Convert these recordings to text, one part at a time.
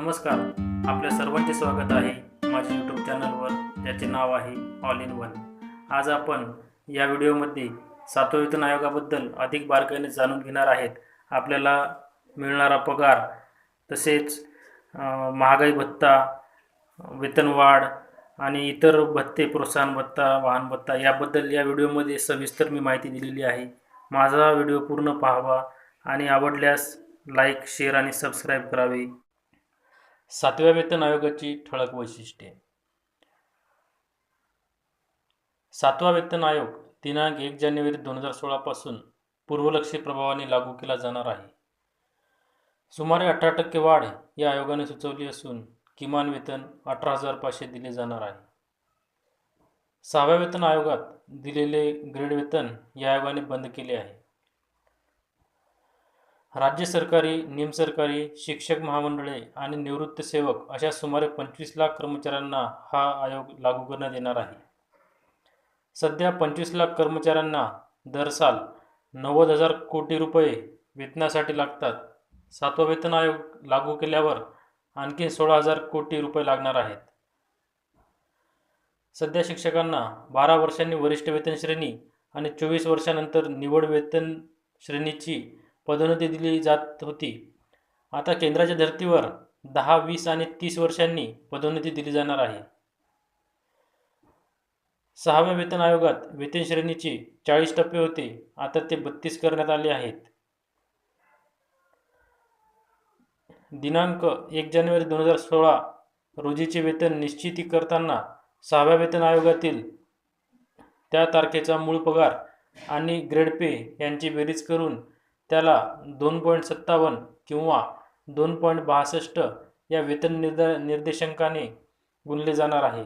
नमस्कार. आपल्या सर्वांचे स्वागत आहे माझ्या यूट्यूब चॅनलवर ज्याचे नाव आहे ऑल इन वन आज आपण या व्हिडिओमध्ये सातवा वेतन आयोगाबद्दल अधिक बारकाईने जाणून घेणार आहेत. आपल्याला मिळणारा पगार तसेच महागाई भत्ता वेतनवाढ आणि इतर भत्ते प्रोत्साहन भत्ता वाहन भत्ता याबद्दल या व्हिडिओमध्ये सविस्तर मी माहिती दिलेली आहे. माझा व्हिडिओ पूर्ण पाहावा आणि आवडल्यास लाईक शेअर आणि सबस्क्राईब करावे. सातव्या वेतन आयोगाची ठळक वैशिष्ट्ये. सातवा वेतन आयोग दिनांक एक जानेवारी दोन हजार सोळापासून पूर्वलक्षी प्रभावाने लागू केला जाणार आहे. सुमारे अठरा टक्के वाढ या आयोगाने सुचवली असून किमान वेतन अठरा हजार पाचशे दिले जाणार आहे. सहाव्या वेतन आयोगात दिलेले ग्रेड वेतन या आयोगाने बंद केले आहे. राज्य सरकारी निमसरकारी शिक्षक महामंडळे आणि निवृत्त सेवक अशा सुमारे पंचवीस लाख कर्मचाऱ्यांना हा आयोग लागू करण्यात येणार आहे. सध्या पंचवीस लाख कर्मचाऱ्यांना दर साल नव्वद हजार कोटी रुपये वेतनासाठी लागतात. सातवा वेतन आयोग लागू केल्यावर आणखी सोळा हजार कोटी रुपये लागणार आहेत. सध्या शिक्षकांना बारा वर्षांनी वरिष्ठ वेतन श्रेणी आणि चोवीस वर्षानंतर निवड वेतन श्रेणीची पदोन्नती दिली जात होती. आता केंद्राच्या धर्तीवर दहा वीस आणि तीस वर्षांनी पदोन्नती दिली जाणार आहे. सहाव्या वेतन आयोगात वेतन श्रेणीचे चाळीस टप्पे होते. आता ते बत्तीस करण्यात आले आहेत. दिनांक एक जानेवारी दोन हजार सोळा रोजीचे वेतन निश्चिती करताना सहाव्या वेतन आयोगातील त्या तारखेचा मूळ पगार आणि ग्रेड पे यांची बेरीज करून त्याला दोन पॉईंट सत्तावन्न किंवा दोन पॉईंट बासष्ट या वेतन निर्द निर्देशांकाने गुणले जाणार आहे.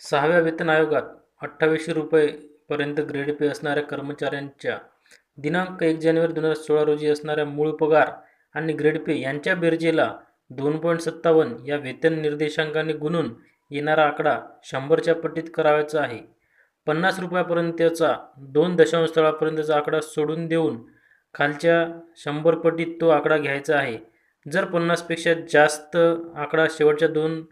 सहाव्या वेतन आयोगात अठ्ठावीसशे रुपयेपर्यंत ग्रेड पे असणाऱ्या कर्मचाऱ्यांच्या दिनांक एक जानेवारी दोन हजार सोळा रोजी असणाऱ्या मूळ पगार आणि ग्रेड पे यांच्या बेरजेला दोन पॉईंट सत्तावन्न या वेतन निर्देशांकाने गुणून येणारा आकडा शंभरच्या पट्टीत करावायचा आहे. पन्नास रुपयापर्यंतचा दोन दशांश स्थळापर्यंतचा आकडा सोडून देऊन खालच्या शंभर पटीत तो आकडा घ्यायचा आहे. जर पन्नासपेक्षा जास्त आकडा शेवटच्या दोन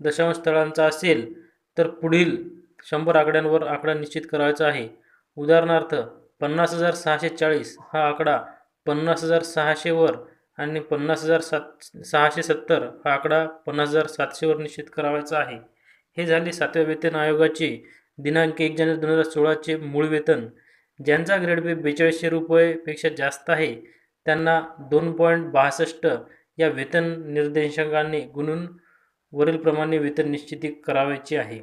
दशांश स्थळांचा असेल तर पुढील शंभर आकड्यांवर आकडा निश्चित करायचा आहे. उदाहरणार्थ पन्नास हजार सहाशे चाळीस हा आकडा पन्नास हजार सहाशेवर आणि पन्नास हजार सात सहाशे सत्तर हा आकडा पन्नास हजार सातशेवर निश्चित करावायचा आहे. हे झाले सातव्या वेतन आयोगाचे दिनांक एक जानेवारी दोन हजार सोळाचे मूळ वेतन ज्यांचा ग्रेड पे बेचाळीसशे रुपयेपेक्षा जास्त आहे त्यांना दोन पॉईंट बासष्ट या वेतन निर्देशांकाने गुणून वरीलप्रमाणे वेतन निश्चिती करावायची आहे.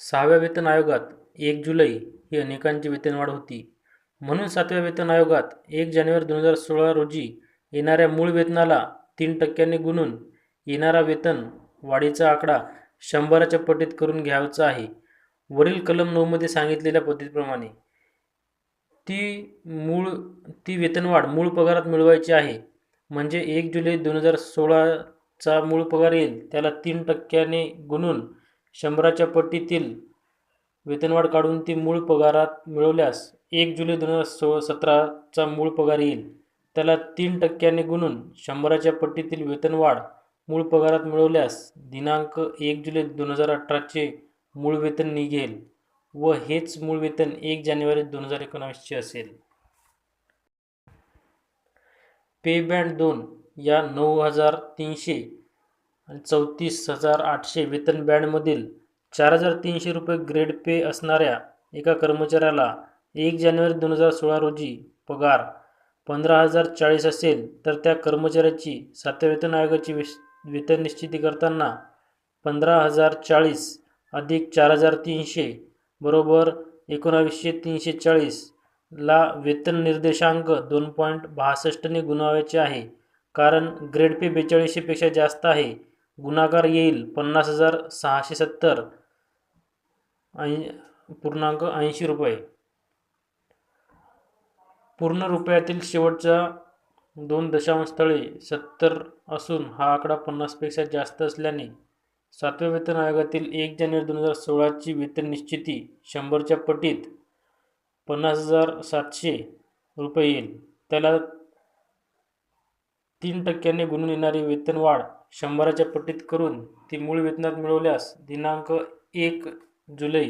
सहाव्या वेतन आयोगात एक जुलै ही अनेकांची वेतनवाढ होती. म्हणून सातव्या वेतन आयोगात एक जानेवारी दोन हजार सोळा रोजी येणाऱ्या मूळ वेतनाला तीन टक्क्यांनी गुणून येणारा वेतन वाढीचा आकडा शंभराच्या पटीत करून घ्यायचं आहे. वरील कलम नऊमध्ये सांगितलेल्या पद्धतीप्रमाणे ती मूळ ती वेतनवाढ मूळ पगारात मिळवायची आहे. म्हणजे एक जुलै दोन हजार सोळाचा मूळ पगार येईल. त्याला तीन टक्क्याने गुणून शंभराच्या पट्टीतील वेतनवाढ काढून ती मूळ पगारात मिळवल्यास एक जुलै दोन हजार सो सतराचा मूळ पगार येईल. त्याला तीन टक्क्याने गुणून शंभराच्या पट्टीतील वेतनवाढ मूळ पगारात मिळवल्यास दिनांक एक जुलै दोन हजार अठराचे मूळ वेतन निघेल व हेच मूळ वेतन एक जानेवारी दोन हजार एकोणावीसचे असेल. पे बँड दोन या नऊ हजार तीनशे आणि चौतीस हजार आठशे वेतन बँडमधील चार हजार तीनशे रुपये ग्रेड पे असणाऱ्या एका कर्मचाऱ्याला एक जानेवारी दोन हजार सोळा रोजी पगार पंधरा हजार चाळीस असेल तर त्या कर्मचाऱ्याची सातव्या वेतन आयोगाची विश वेतन निश्चिती करताना पंधरा हजार चाळीस अधिक चार हजार तीनशे बरोबर एकोणावीसशे तीनशे चाळीसला वेतन निर्देशांक दोन पॉईंट बासष्टने गुणवायचे आहे. कारण ग्रेड पे बेचाळीसशेपेक्षा जास्त आहे. गुणाकार येईल पन्नास हजार सहाशे सत्तर ऐं पूर्णांक ऐंशी रुपये. पूर्ण रुपयातील शेवटचा दोन दशांश स्थळे सत्तर असून हा आकडा पन्नासपेक्षा जास्त असल्याने सातव्या वेतन आयोगातील एक जानेवारी दोन हजार सोळाची वेतन निश्चिती शंभरच्या पटीत पन्नास हजार सातशे रुपये येईल. त्याला तीन टक्क्यांनी गुणून येणारी वेतनवाढ शंभराच्या पट्टीत करून ती मूळ वेतनात मिळवल्यास दिनांक एक जुलै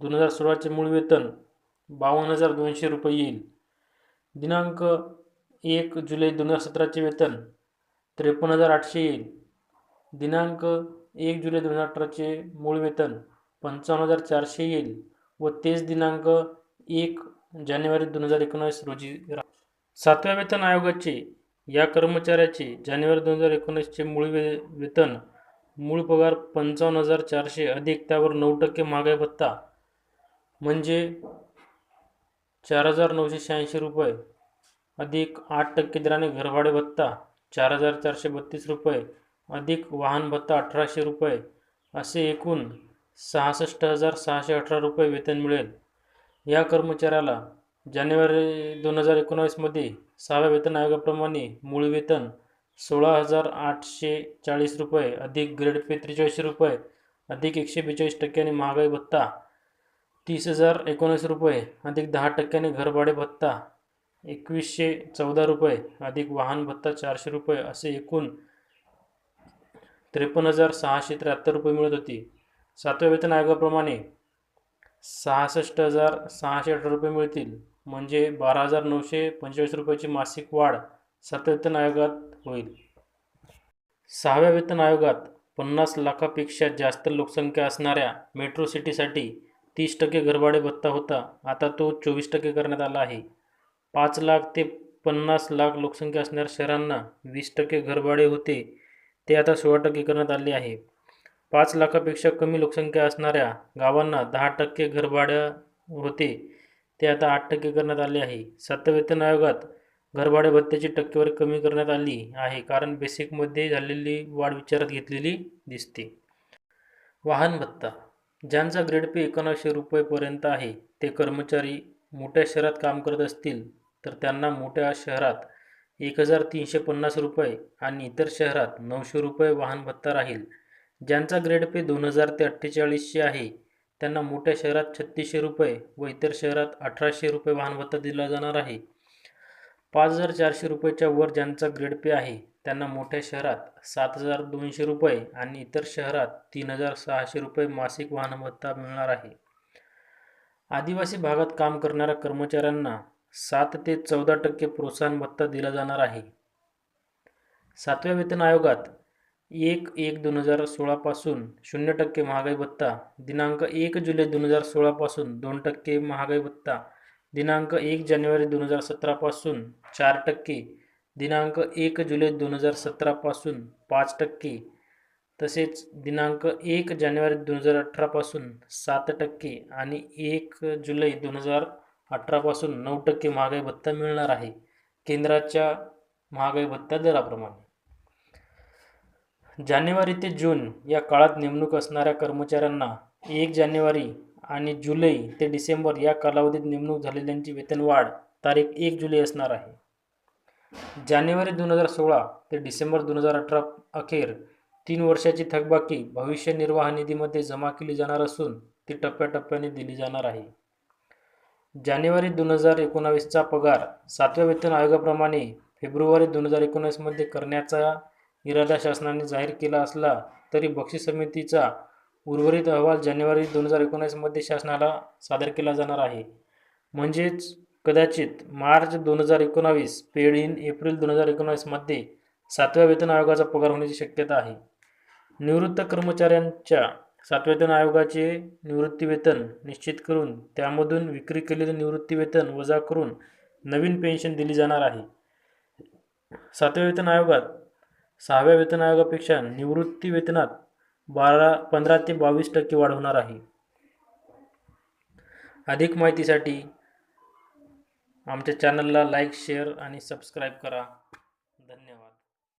दोन हजार सोळाचे मूळ वेतन बावन्न हजार दोनशे रुपये येईल. दिनांक एक जुलै दोन हजार सतराचे वेतन. त्रेपन्न हजार आठशे येईल. दिनांक एक जुलै दोन हजार अठराचे मूळ वेतन पंचावन्न हजार चारशे येईल व तेच दिनांक एक जानेवारी दोन हजार एकोणावीस रोजी सातव्या वेतन आयोगाचे या कर्मचाऱ्याचे जानेवारी दोन हजार एकोणीसचे मूळ वे वेतन मूळ पगार पंचावन्न हजार चारशे अधिक त्यावर नऊ टक्के महागाई भत्ता. म्हणजे चार हजार नऊशे शहाऐंशी रुपये. अधिक आठ टक्के दराने घरभाडे भत्ता चार हजार चारशे बत्तीस रुपये. अधिक वाहन भत्ता अठराशे रुपये. असे एकूण सहासष्ट हजार सहाशे अठरा रुपये वेतन मिळेल. या कर्मचाऱ्याला जानेवारी दोन हजार एकोणावीसमध्ये सहाव्या वेतन आयोगाप्रमाणे मूळ वेतन सोळा हजार आठशे चाळीस रुपये अधिक ग्रेड पे त्रेचाळीसशे रुपये अधिक एकशे बेचाळीस टक्क्याने महागाई भत्ता तीस हजार एकोणीस रुपये अधिक दहा टक्क्याने घरभाडे भत्ता एकवीसशे चौदा रुपये अधिक वाहन भत्ता चारशे रुपये असे एकूण त्रेपन्न हजार सहाशे त्र्याहत्तर रुपये मिळत होती. सातव्या वेतन आयोगाप्रमाणे सहासष्ट हजार सहाशे अठरा रुपये मिळतील. म्हणजे बारा हजार नऊशे पंचेचाळीस रुपयाची मासिक वाढ सातव्या वेतन आयोगात होईल. सहाव्या वेतन आयोगात पन्नास लाखापेक्षा जास्त लोकसंख्या असणाऱ्या मेट्रो सिटीसाठी तीस टक्के घरभाडे भत्ता होता. आता तो चोवीस टक्के करण्यात आला आहे. पाच लाख ते पन्नास लाख लोकसंख्या असणाऱ्या शहरांना वीस टक्के घरभाडे होते ते आता सोळा टक्के करण्यात आले आहे. पाच लाखापेक्षा कमी लोकसंख्या असणाऱ्या गावांना दहा टक्के घरभाड्या होते ते आता आठ टक्के करण्यात आले आहे. सातव्या वेतन आयोगात घरभाडे भत्त्याची टक्केवारी कमी करण्यात आली आहे कारण बेसिकमध्ये झालेली वाढ विचारात घेतलेली दिसते. वाहन भत्ता. ज्यांचा ग्रेड पे एकोणावशे रुपयेपर्यंत आहे ते कर्मचारी मोठ्या शहरात काम करत असतील तर त्यांना मोठ्या शहरात एक हजार तीनशे पन्नास रुपये आणि इतर शहरात नऊशे रुपये वाहन भत्ता राहील. ज्यांचा ग्रेड पे दोन हजार ते अठ्ठेचाळीसशे आहे त्यांना मोठ्या शहरात छत्तीसशे रुपये व इतर शहरात अठराशे रुपये वाहन भत्ता दिला जाणार आहे. पाच हजार चारशे रुपयेच्या वर ज्यांचा ग्रेड पे आहे त्यांना मोठ्या शहरात सात हजार दोनशे रुपये आणि इतर शहरात तीन हजार सहाशे रुपये मासिक वाहन भत्ता मिळणार आहे. आदिवासी भागात काम करणाऱ्या कर्मचाऱ्यांना सात ते चौदा टक्के प्रोत्साहन भत्ता दिला जाणार आहे. सातव्या वेतन आयोगात एक एक दोन हजार सोळापासून शून्य टक्के महागाई भत्ता दिनांक एक जुलै दोन हजार सोळापासून दोन टक्के महागाई भत्ता दिनांक एक जानेवारी दोन हजार सतरापासून चार टक्के दिनांक एक जुलै दोन हजार सतरापासून पाच टक्के तसेच दिनांक एक जानेवारी दोन हजार अठरापासून सात टक्के आणि एक जुलै दोन हजार अठरापासून नऊ टक्के महागाई भत्ता मिळणार आहे. केंद्राच्या महागाई भत्ता दराप्रमाणे. जानेवारी ते जून या काळात नेमणूक असणाऱ्या कर्मचाऱ्यांना एक जानेवारी आणि जुलै ते डिसेंबर या कालावधीत नेमणूक झालेल्यांची वेतनवाढ तारीख एक जुलै असणार आहे. जानेवारी दोन हजार सोळा ते डिसेंबर दोन हजार अठरा अखेर तीन वर्षाची थकबाकी भविष्य निर्वाह निधीमध्ये जमा केली जाणार असून ती टप्प्याटप्प्याने दिली जाणार आहे. जानेवारी दोन हजार एकोणावीसचा पगार सातव्या वेतन आयोगाप्रमाणे फेब्रुवारी दोन हजार एकोणीसमध्ये करण्याचा इरादा शासनाने जाहीर केला असला तरी बक्षीस समितीचा उर्वरित अहवाल जानेवारी दोन हजार एकोणीसमध्ये शासनाला सादर केला जाणार आहे. म्हणजेच कदाचित मार्च दोन हजार एकोणावीस पेड इन एप्रिल दोन हजार एकोणावीसमध्ये सातव्या वेतन आयोगाचा पगार होण्याची शक्यता आहे. निवृत्त कर्मचाऱ्यांच्या सातवेतन आयोगाचे निवृत्तीवेतन निश्चित करून त्यामधून विक्री केलेले निवृत्तीवेतन वजा करून नवीन पेन्शन दिली जाणार आहे. सातव्या वेतन आयोगात सहाव्या वेतन आयोगापेक्षा निवृत्ती वेतनात बारा पंधरा ते बावीस टक्के वाढ होणार आहे. अधिक माहितीसाठी आमच्या चॅनलला लाईक शेअर आणि सबस्क्राईब करा.